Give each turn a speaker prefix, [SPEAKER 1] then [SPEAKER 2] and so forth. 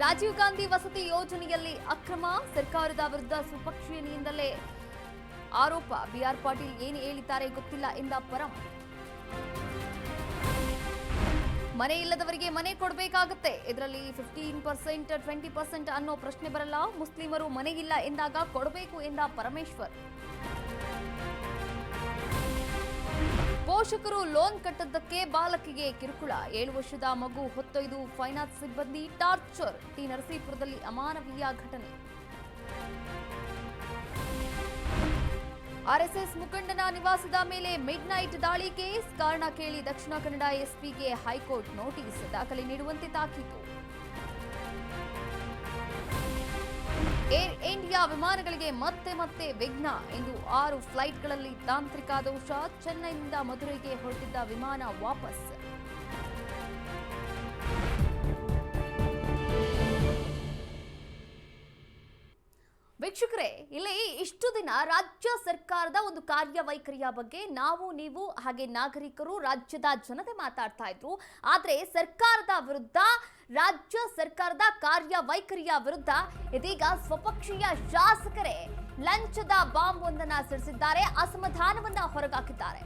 [SPEAKER 1] ರಾಜೀವ್ ಗಾಂಧಿ ವಸತಿ ಯೋಜನೆಯಲ್ಲಿ ಅಕ್ರಮ, ಸರ್ಕಾರದ ವಿರುದ್ಧ ಸ್ವಪಕ್ಷೀಯನಿಂದಲೇ ಆರೋಪ. ಬಿಆರ್ ಪಾಟೀಲ್ ಏನು ಹೇಳಿದ್ದಾರೆ ಗೊತ್ತಿಲ್ಲ ಎಂದ ಪರಂ. ಮನೆ ಇಲ್ಲದವರಿಗೆ ಮನೆ ಕೊಡಬೇಕಾಗುತ್ತೆ. ಇದರಲ್ಲಿ ಫಿಫ್ಟೀನ್ ಪರ್ಸೆಂಟ್, ಟ್ವೆಂಟಿ ಪರ್ಸೆಂಟ್ ಅನ್ನೋ ಪ್ರಶ್ನೆ ಬರಲ್ಲ. ಮುಸ್ಲಿಮರು ಮನೆ ಇಲ್ಲ ಎಂದಾಗ ಕೊಡಬೇಕು ಎಂದ ಪರಮೇಶ್ವರ್. ಪೋಷಕರು ಲೋನ್ ಕಟ್ಟದ್ದಕ್ಕೆ ಬಾಲಕಿಗೆ ಕಿರುಕುಳ. ಏಳು ವರ್ಷದ ಮಗು, ಹೊತ್ತೊಯ್ದು ಫೈನಾನ್ಸ್ ಸಿಬ್ಬಂದಿ, ಟಾರ್ಚರ್. ಟಿ ನರಸೀಪುರದಲ್ಲಿ ಅಮಾನವೀಯ ಘಟನೆ. ಆರ್ಎಸ್ಎಸ್ ಮುಖಂಡನ ನಿವಾಸದ ಮೇಲೆ ಮಿಡ್ ನೈಟ್ ದಾಳಿ ಕೇಸ್. ಕಾರಣ ಕೇಳಿ ದಕ್ಷಿಣ ಕನ್ನಡ ಎಸ್ಪಿಗೆ ಹೈಕೋರ್ಟ್ ನೋಟಿಸ್ ದಾಖಲೆ ನೀಡುವಂತೆ ತಾಕೀತು. ಏರ್ ಇಂಡಿಯಾ ವಿಮಾನಗಳಿಗೆ ಮತ್ತೆ ಮತ್ತೆ ವಿಘ್ನ. ಇಂದು ಆರು ಫ್ಲೈಟ್ಗಳಲ್ಲಿ ತಾಂತ್ರಿಕ ದೋಷ. ಚೆನ್ನೈನಿಂದ ಮಧುರೈಗೆ ಹೊರಟಿದ್ದ ವಿಮಾನ ವಾಪಸ್. ವೀಕ್ಷಕರೇ, ಇಲ್ಲಿ ಇಷ್ಟು ದಿನ ರಾಜ್ಯ ಸರ್ಕಾರದ ಒಂದು ಕಾರ್ಯವೈಖರಿಯ ಬಗ್ಗೆ ನಾವು, ನೀವು, ಹಾಗೆ ನಾಗರಿಕರು ರಾಜ್ಯದ ಜನತೆ ಮಾತಾಡ್ತಾ ಇದ್ರು. ಆದರೆ ಸರ್ಕಾರದ ವಿರುದ್ಧ ರಾಜ್ಯ ಸರ್ಕಾರದ ಕಾರ್ಯವೈಖರಿಯ ವಿರುದ್ಧ ಇದೀಗ ಸ್ವಪಕ್ಷೀಯ ಶಾಸಕರೇ ಲಂಚದ ಬಾಂಬ್ ಒಂದನ್ನ ಸಿಡಿಸಿದ್ದಾರೆ ಅಸಮಾಧಾನವನ್ನ ಹೊರಗಾಕಿದ್ದಾರೆ.